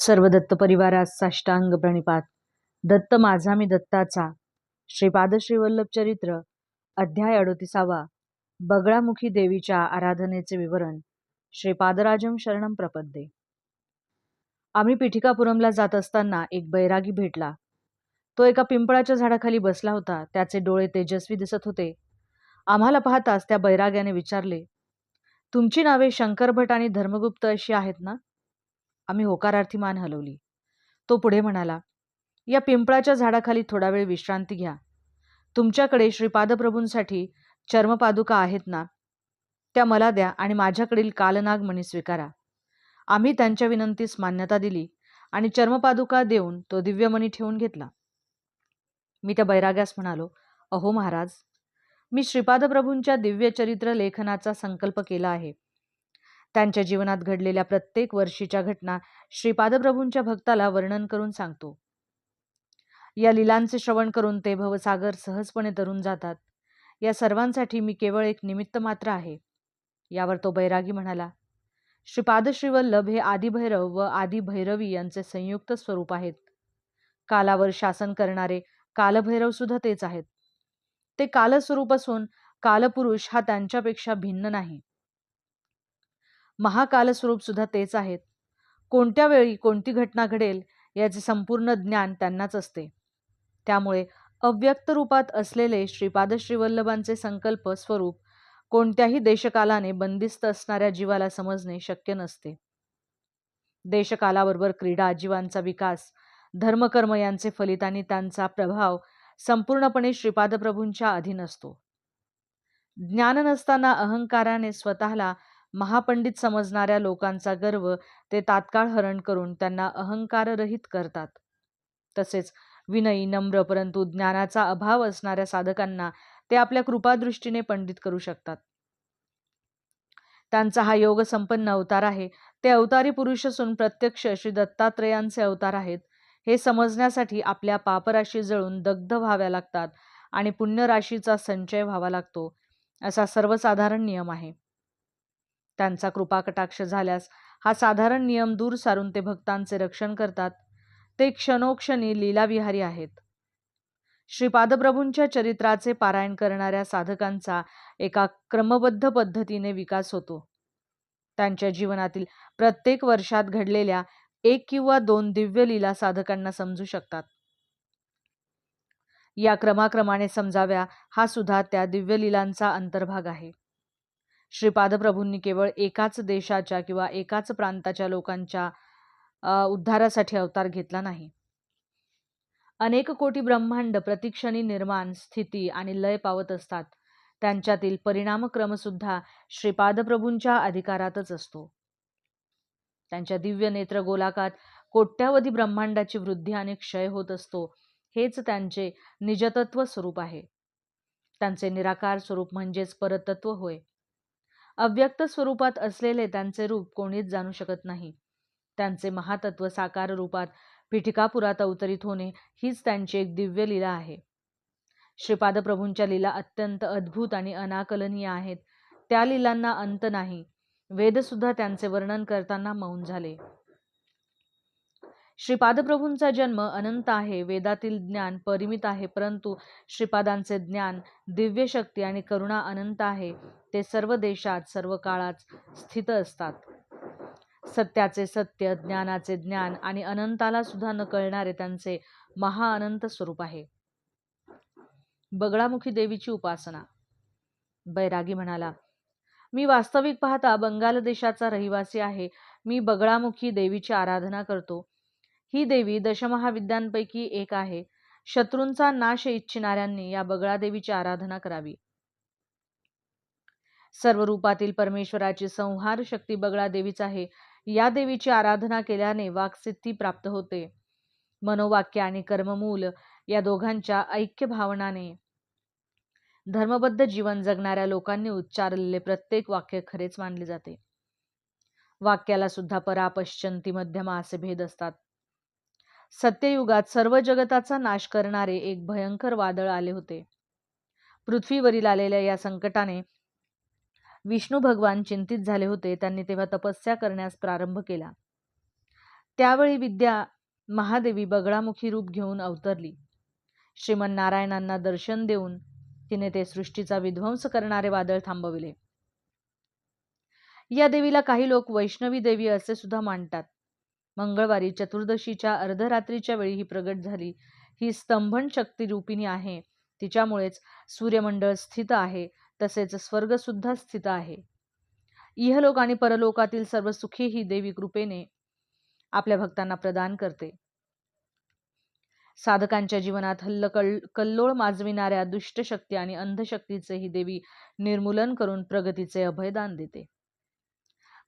सर्व दत्त परिवारास साष्टांग प्रणिपात. दत्त माझा मी दत्ताचा. श्रीपाद श्रीवल्लभ चरित्र अध्याय अडोतीसावा. बगळामुखी देवीच्या आराधनेचे विवरण श्रीपादराजम शरणम प्रपद्ये. आम्ही पिठिकापुरमला जात असताना एक बैरागी भेटला. तो एका पिंपळाच्या झाडाखाली बसला होता त्याचे डोळे तेजस्वी दिसत होते. आम्हाला पाहताच त्या बैराग्याने विचारले तुमची नावे शंकरभट आणि धर्मगुप्त अशी आहेत ना? आम्ही होकारार्थी मान हलवली. तो पुढे म्हणाला या पिंपळाच्या झाडाखाली थोडा वेळ विश्रांती घ्या. तुमच्याकडे श्रीपादप्रभूंसाठी चर्मपादुका आहेत ना त्या मला द्या आणि माझ्याकडील कालनागमणी स्वीकारा. आम्ही त्यांच्या विनंतीस मान्यता दिली आणि चर्मपादुका देऊन तो दिव्यमणी ठेवून घेतला. मी त्या बैराग्यास म्हणालो अहो महाराज मी श्रीपादप्रभूंच्या दिव्य चरित्र लेखनाचा संकल्प केला आहे. त्यांच्या जीवनात घडलेल्या प्रत्येक वर्षीच्या घटना श्रीपादप्रभूंच्या भक्ताला वर्णन करून सांगतो. या लिलांचे श्रवण करून ते भवसागर सहजपणे तरून जातात. या सर्वांसाठी मी केवळ एक निमित्त मात्र आहे. यावर तो बैरागी म्हणाला श्रीपाद श्रीवल्लभ हे आदिभैरव व आदिभैरवी यांचे संयुक्त स्वरूप आहेत. कालावर शासन करणारे कालभैरव सुद्धा तेच आहेत. ते कालस्वरूप असून कालपुरुष हा त्यांच्यापेक्षा भिन्न नाही. महाकालस्वरूप सुद्धा तेच आहेत. कोणत्या वेळी कोणती घटना घडेल याचे संपूर्ण ज्ञान त्यांनाच असते. त्यामुळे अव्यक्त रूपात असलेले श्रीपाद श्रीवल्लभांचे संकल्प स्वरूप कोणत्याही देशकालाने बंदिस्त असणाऱ्या जीवाला समजणे शक्य नसते. देशकालाबरोबर क्रीडा जीवांचा विकास धर्मकर्म यांचे फलित आणि त्यांचा प्रभाव संपूर्णपणे श्रीपादप्रभूंच्या अधीन असतो. ज्ञान नसताना अहंकाराने स्वतःला महापंडित समजणाऱ्या लोकांचा गर्व ते तात्काळ हरण करून त्यांना अहंकाररहित करतात. तसेच विनयी नम्र परंतु ज्ञानाचा अभाव असणाऱ्या साधकांना ते आपल्या कृपादृष्टीने पंडित करू शकतात. त्यांचा हा योग संपन्न अवतार आहे. ते अवतारी पुरुष असून प्रत्यक्ष श्री दत्तात्रयांचे अवतार आहेत. हे समजण्यासाठी आपल्या पापराशी जळून दग्ध व्हाव्या लागतात आणि पुण्यराशीचा संचय व्हावा लागतो. असा सर्वसाधारण नियम आहे. त्यांचा कृपाकटाक्ष झाल्यास हा साधारण नियम दूर सारून ते भक्तांचे रक्षण करतात. ते क्षणोक्षणी लीलाविहारी आहेत. श्रीपादप्रभूंच्या चरित्राचे पारायण करणाऱ्या साधकांचा एका क्रमबद्ध पद्धतीने विकास होतो. त्यांच्या जीवनातील प्रत्येक वर्षात घडलेल्या एक किंवा दोन दिव्य लीला साधकांना समजू शकतात. या क्रमाक्रमाने समजाव्या हा सुद्धा त्या दिव्य लीलांचा अंतर्भाग आहे. श्रीपादप्रभूंनी केवळ एकाच देशाच्या किंवा एकाच प्रांताच्या लोकांच्या उद्धारासाठी अवतार घेतला नाही. अनेक कोटी ब्रह्मांड प्रतिक्षणी निर्माण स्थिती आणि लय पावत असतात. त्यांच्यातील परिणामक्रमसुद्धा श्रीपादप्रभूंच्या अधिकारातच असतो. त्यांच्या दिव्य नेत्र गोलाकात कोट्यावधी ब्रह्मांडाची वृद्धी आणि क्षय होत असतो हेच त्यांचे निजतत्व स्वरूप आहे. त्यांचे निराकार स्वरूप म्हणजेच परतत्व होय. अव्यक्त स्वरूपात असलेले त्यांचे रूप कोणीच जाणू शकत नाही. त्यांचे महातत्व साकार रूपात पिठिकापुरात अवतरित होणे हीच त्यांची एक दिव्य लीला आहे. श्रीपाद प्रभूंच्या लीला अत्यंत अद्भुत आणि अनाकलनीय आहेत. त्या लीलांना अंत नाही. वेदसुद्धा त्यांचे वर्णन करताना मौन झाले. श्रीपादप्रभूंचा जन्म अनंत आहे वेदातील ज्ञान परिमित आहे परंतु श्रीपादांचे ज्ञान दिव्य शक्ती आणि करुणा अनंत आहे. ते सर्व देशात सर्व काळात स्थित असतात. सत्याचे सत्य ज्ञानाचे ज्ञान आणि अनंताला सुद्धा न कळणारे त्यांचे महाअनंत स्वरूप आहे. बगळामुखी देवीची उपासना. बैरागी म्हणाला मी वास्तविक पाहता बंगाल देशाचा रहिवासी आहे. मी बगळामुखी देवीची आराधना करतो. ही देवी दशमहाविद्यांपैकी एक आहे. शत्रूंचा नाश इच्छिणाऱ्यांनी या बगळा देवीची आराधना करावी. सर्व रूपातील परमेश्वराची संहार शक्ती बगळा देवीच आहे. या देवीची आराधना केल्याने वाक्सिद्धी प्राप्त होते. मनोवाक्य आणि कर्ममूल या दोघांच्या ऐक्य भावनाने धर्मबद्ध जीवन जगणाऱ्या लोकांनी उच्चारलेले प्रत्येक वाक्य खरेच मानले जाते. वाक्याला सुद्धा परापश्चंती मध्यमा असे भेद असतात. सत्ययुगात सर्व जगताचा नाश करणारे एक भयंकर वादळ आले होते. पृथ्वीवरील आलेल्या या संकटाने विष्णू भगवान चिंतित झाले होते त्यांनी तेव्हा तपस्या करण्यास प्रारंभ केला. त्यावेळी विद्या महादेवी बगळामुखी रूप घेऊन अवतरली. श्रीमन्नारायणांना दर्शन देऊन तिने ते सृष्टीचा विध्वंस करणारे वादळ थांबविले. या देवीला काही लोक वैष्णवी देवी असे सुद्धा मानतात. मंगळवारी चतुर्दशीच्या अर्धरात्रीच्या वेळी ही प्रगट झाली. ही स्तंभन शक्ती रूपिणी आहे. तिच्यामुळेच सूर्यमंडळ स्थित आहे. तसेच स्वर्गसुद्धा स्थित आहे. इहलोक आणि परलोकातील सर्व सुखी ही देवी कृपेने आपल्या भक्तांना प्रदान करते. साधकांच्या जीवनात हल्ल कल्लोळ माजविणाऱ्या दुष्ट शक्ती आणि अंधशक्तीचे ही देवी निर्मूलन करून प्रगतीचे अभयदान देते.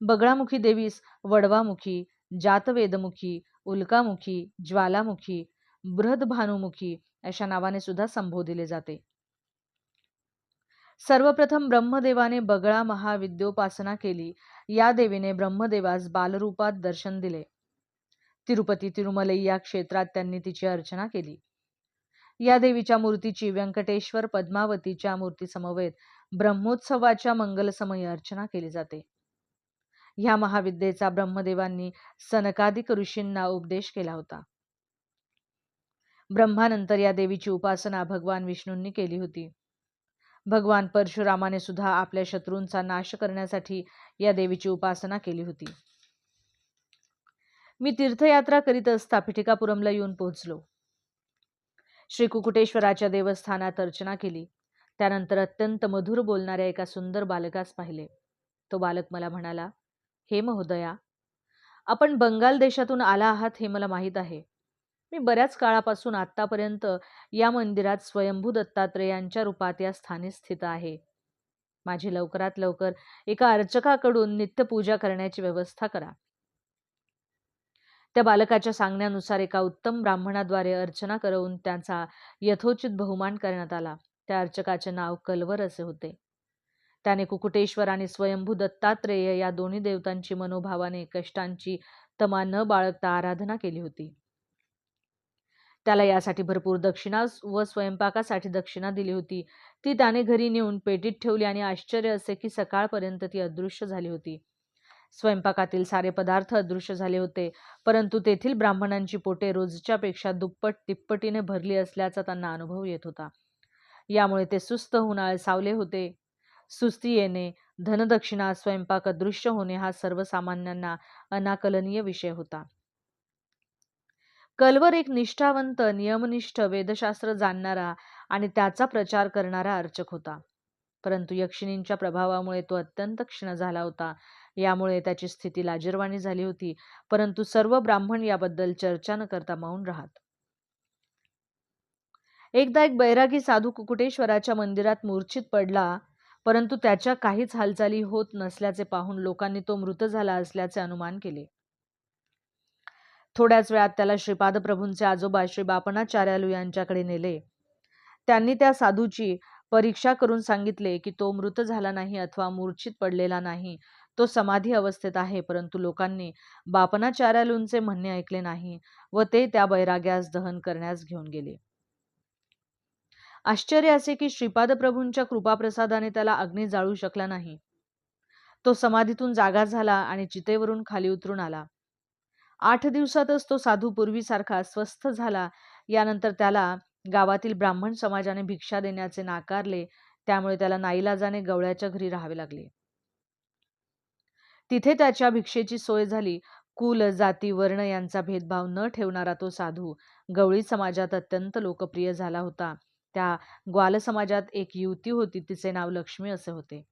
बगळामुखी देवीस वडवामुखी जातवेदमुखी उल्कामुखी ज्वालामुखी बृहदभानुमुखी अशा नावाने सुद्धा संबोधिले जाते. सर्वप्रथम ब्रह्मदेवाने बगळा महाविद्योपासना केली. या देवीने ब्रह्मदेवास बालरूपात दर्शन दिले. तिरुपती तिरुमलई या क्षेत्रात त्यांनी तिची अर्चना केली. या देवीच्या मूर्तीची व्यंकटेश्वर पद्मावतीच्या मूर्तीसमवेत ब्रह्मोत्सवाच्या मंगलसमयी अर्चना केली जाते. ह्या महाविद्येचा ब्रह्मदेवांनी सनकादिक ऋषींना उपदेश केला होता. ब्रह्मानंतर या देवीची उपासना भगवान विष्णूंनी केली होती. भगवान परशुरामाने सुद्धा आपल्या शत्रूंचा नाश करण्यासाठी या देवीची उपासना केली होती. मी तीर्थयात्रा करीत असता पिठिकापुरमला येऊन पोहोचलो. श्री कुकुटेश्वराच्या देवस्थानात अर्चना केली. त्यानंतर अत्यंत मधुर बोलणाऱ्या एका सुंदर बालकास पाहिले. तो बालक मला म्हणाला हे महोदया आपण बंगाल देशातून आला आहात हे मला माहीत आहे. मी बऱ्याच काळापासून आत्तापर्यंत या मंदिरात स्वयंभू दत्तात्रेयांच्या रूपात या स्थानी स्थित आहे. माझी लवकरात लवकर एका अर्चकाकडून नित्यपूजा करण्याची व्यवस्था करा. त्या बालकाच्या सांगण्यानुसार एका उत्तम ब्राह्मणाद्वारे अर्चना करवून त्यांचा यथोचित बहुमान करण्यात आला. त्या अर्चकाचे नाव कलवर असे होते. त्याने कुकुटेश्वर आणि स्वयंभू दत्तात्रेय या दोन्ही देवतांची मनोभावाने कष्टांची तमा न बाळगता आराधना केली होती. त्याला यासाठी भरपूर दक्षिणा व स्वयंपाकासाठी दक्षिणा दिली होती. ती त्याने घरी नेऊन पेटीत ठेवली आणि आश्चर्य असे की सकाळपर्यंत ती अदृश्य झाली होती. स्वयंपाकातील सारे पदार्थ अदृश्य झाले होते परंतु तेथील ब्राह्मणांची पोटे रोजच्या पेक्षा दुप्पट तिप्पटीने भरली असल्याचा त्यांना अनुभव येत होता. यामुळे ते सुस्त होऊन सावले होते. सुस्ती येणे धनदक्षिणा स्वयंपाक अदृश्य होणे हा सर्वसामान्यांना अनाकलनीय विषय होता. कलवर एक निष्ठावंत नियमनिष्ठ वेदशास्त्र जाणणारा आणि त्याचा प्रचार करणारा अर्चक होता. परंतु यक्षिणींच्या प्रभावामुळे तो अत्यंत क्षीण झाला होता. यामुळे त्याची स्थिती लाजीरवाणी झाली होती. परंतु सर्व ब्राह्मण याबद्दल चर्चा न करता मौन राहत. एकदा एक बैरागी साधू कुकुटेश्वराच्या मंदिरात मूर्छित पडला परंतु त्याच्या काहीच हालचाली होत नसल्याचे पाहून लोकांनी तो मृत झाला असल्याचे अनुमान केले. थोड्याच वेळात त्याला श्रीपादप्रभूंचे आजोबा श्री बापणाचार्यालू यांच्याकडे नेले. त्यांनी त्या साधूची परीक्षा करून सांगितले की तो मृत झाला नाही अथवा मूर्छित पडलेला नाही तो समाधी अवस्थेत आहे परंतु लोकांनी बापणाचार्यालूंचे म्हणणे ऐकले नाही व ते त्या बैराग्यास दहन करण्यास घेऊन गेले. आश्चर्य असे की श्रीपाद प्रभूंच्या कृपाप्रसादाने त्याला अग्नी जाळू शकला नाही. तो समाधीतून जागा झाला आणि चितेवरून खाली उतरून आला. आठ दिवसातच तो साधू पूर्वीसारखा स्वस्थ झाला. यानंतर त्याला गावातील ब्राह्मण समाजाने भिक्षा देण्याचे नाकारले. त्यामुळे त्याला नाईलाजाने गवळ्याच्या घरी राहावे लागले. तिथे त्याच्या भिक्षेची सोय झाली. कुल जाती वर्ण यांचा भेदभाव न ठेवणारा तो साधू गवळी समाजात अत्यंत लोकप्रिय झाला होता. त्या ग्वाल समाजात एक युवती होती तिचे नाव लक्ष्मी असे होते.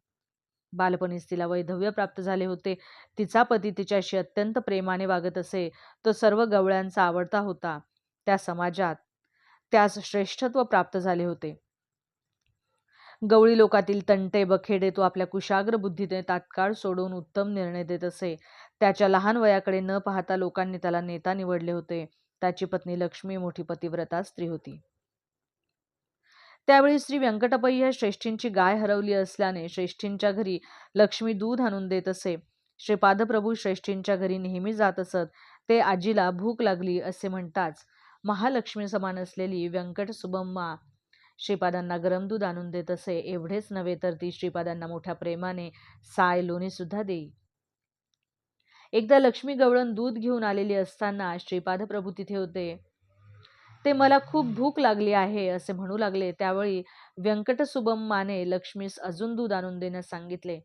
बालपणीच तिला वैधव्य प्राप्त झाले होते. तिचा पती तिच्याशी अत्यंत प्रेमाने वागत असे तो सर्व गवळ्यांचा आवडता होता. त्या समाजात त्यास श्रेष्ठत्व प्राप्त झाले होते. गवळी लोकातील तंटे बखेडे तो आपल्या कुशाग्र बुद्धीने तात्काळ सोडून उत्तम निर्णय देत असे. त्याच्या लहान वयाकडे न पाहता लोकांनी त्याला नेता निवडले होते. त्याची पत्नी लक्ष्मी मोठी पतिव्रता स्त्री होती. त्यावेळी श्री व्यंकटपय्य श्रेष्ठींची गाय हरवली असल्याने श्रेष्ठींच्या घरी लक्ष्मी दूध आणून देत असे. श्रीपादप्रभू श्रेष्ठींच्या घरी नेहमी जात असत ते आजीला भूक लागली असे म्हणताच महालक्ष्मी समान असलेली व्यंकट सुबम्मा श्रीपादांना गरम दूध आणून देत असे. एवढेच नव्हे तर ती श्रीपादांना मोठ्या प्रेमाने साय लोणी सुद्धा देई. एकदा लक्ष्मी गवळण दूध घेऊन आलेली असताना श्रीपाद प्रभू तिथे होते. ते मला खूप भूक लागली आहे असे म्हणू लागले. त्यावेळी व्यंकटसुबम्माने माने लक्ष्मीस अजून दूध आणून देण्यास सांगितले.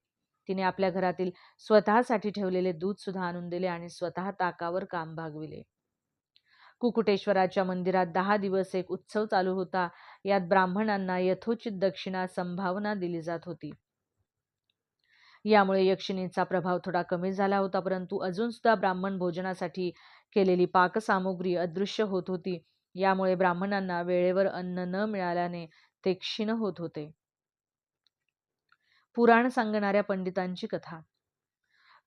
तिने आपल्या घरातील स्वतःसाठी ठेवलेले दूध सुद्धा आणून दिले आणि स्वतः ताकावर काम भागविले. कुकुटेश्वराच्या मंदिरात दहा दिवस एक उत्सव चालू होता. यात ब्राह्मणांना यथोचित दक्षिणा संभावना दिली जात होती. यामुळे यक्षिणीचा प्रभाव थोडा कमी झाला होता परंतु अजून सुद्धा ब्राह्मण भोजनासाठी केलेली पाकसामुग्री अदृश्य होत होती. यामुळे ब्राह्मणांना वेळेवर अन्न न मिळाल्याने ते क्षीण होत होते. पुराण सांगणाऱ्या पंडितांची कथा.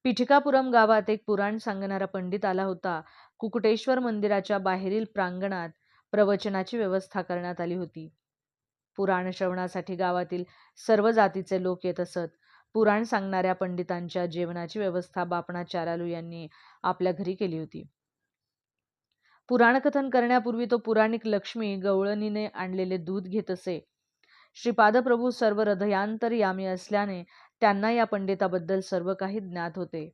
पिठिकापुरम गावात एक पुराण सांगणारा पंडित आला होता. कुकुटेश्वर मंदिराच्या बाहेरील प्रांगणात प्रवचनाची व्यवस्था करण्यात आली होती. पुराण श्रवणासाठी गावातील सर्व जातीचे लोक येत असत. पुराण सांगणाऱ्या पंडितांच्या जेवणाची व्यवस्था बापणाचार्यालू यांनी आपल्या घरी केली होती. पुराणकथन करण्यापूर्वी तो पुराणिक लक्ष्मी गवळणीने आणलेले दूध घेत असे. श्रीपादप्रभू सर्व हृदयांतरयामी असल्याने त्यांना या पंडिताबद्दल सर्व काही ज्ञात होते.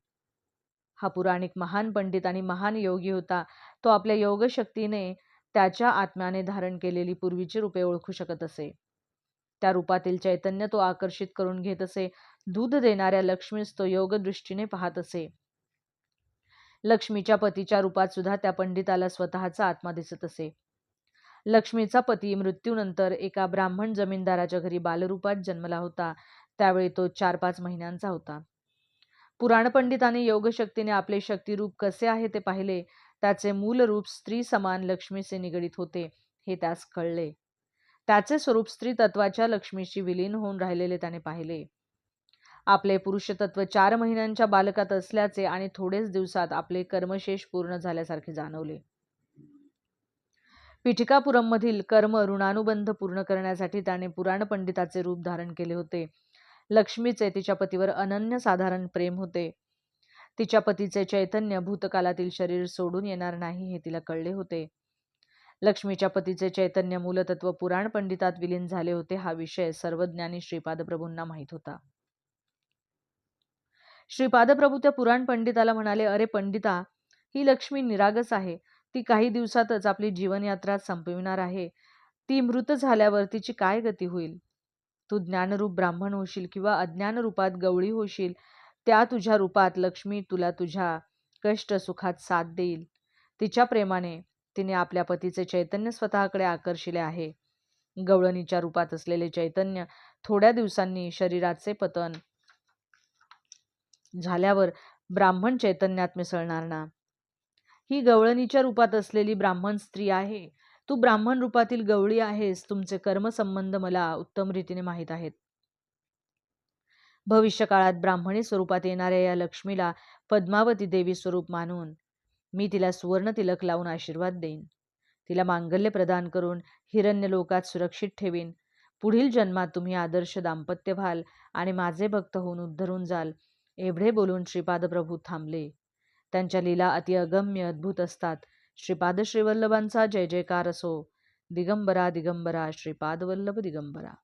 हा पुराणिक महान पंडित आणि महान योगी होता. तो आपल्या योगशक्तीने त्याच्या आत्म्याने धारण केलेली पूर्वीची रूपे ओळखू शकत असे. त्या रूपातील चैतन्य तो आकर्षित करून घेत असे. दूध देणाऱ्या लक्ष्मीस तो योगदृष्टीने पाहत असे. लक्ष्मीच्या पतीच्या रूपात सुद्धा त्या पंडिताला स्वतःचा आत्मा दिसत असे. लक्ष्मीचा पती मृत्यूनंतर एका ब्राह्मण जमीनदाराच्या घरी बालरूपात जन्मला होता. त्यावेळी तो चार पाच महिन्यांचा होता. पुराण पंडिताने योगशक्तीने आपले शक्तिरूप कसे आहे ते पाहिले. त्याचे मूल रूप स्त्री समान लक्ष्मीचे निगडीत होते हे त्यास कळले. त्याचे स्वरूप स्त्री तत्वाच्या लक्ष्मीशी विलीन होऊन राहिलेले त्याने पाहिले. आपले पुरुषतत्व चार महिन्यांच्या बालकात असल्याचे आणि थोडेच दिवसात आपले कर्मशेष पूर्ण झाल्यासारखे जाणवले. पीठिकापुरममधील कर्म ऋणानुबंध पूर्ण करण्यासाठी त्याने पुराण पंडिताचे रूप धारण केले होते. लक्ष्मीचे तिच्या पतीवर अनन्य साधारण प्रेम होते. तिच्या पतीचे चैतन्य भूतकालातील शरीर सोडून येणार नाही हे तिला कळले होते. लक्ष्मीच्या पतीचे चैतन्य मूलतत्व पुराण पंडितात विलीन झाले होते हा विषय सर्वज्ञानी श्रीपाद प्रभूंना माहीत होता. श्री पादप्रभू त्या पुराण पंडिताला म्हणाले अरे पंडिता ही लक्ष्मी निरागस आहे. ती काही दिवसातच आपली जीवनयात्रा संपविणार आहे. ती मृत झाल्यावर तिची काय गती होईल? तू ज्ञानरूप ब्राह्मण होशील किंवा अज्ञान रूपात गवळी होशील त्या तुझ्या रूपात लक्ष्मी तुला तुझ्या कष्ट सुखात साथ देईल. तिच्या प्रेमाने तिने आपल्या पतीचे चैतन्य स्वतःकडे आकर्षिले आहे. गवळणीच्या रूपात असलेले चैतन्य थोड्या दिवसांनी शरीराचे पतन झाल्यावर ब्राह्मण चैतन्यात मिसळणार ना? ही गवळणीच्या रूपात असलेली ब्राह्मण स्त्री आहे. तू ब्राह्मण रूपातील गवळी आहेस. तुमचे कर्मसंबंध मला उत्तम रीतीने माहीत आहेत. भविष्य काळात ब्राह्मणी स्वरूपात येणाऱ्या या लक्ष्मीला पद्मावती देवी स्वरूप मानून मी तिला सुवर्ण तिलक लावून आशीर्वाद देईन. तिला मांगल्य प्रदान करून हिरण्य लोकात सुरक्षित ठेवीन. पुढील जन्मात तुम्ही आदर्श दाम्पत्य व्हाल आणि माझे भक्त होऊन उद्धरून जाल. एवढे बोलून श्रीपाद प्रभू थांबले. त्यांच्या लीला अति अगम्य अद्भुत असतात. श्रीपाद श्रीवल्लभांचा जय जयकार असो. दिगंबरा दिगंबरा श्रीपाद वल्लभ दिगंबरा.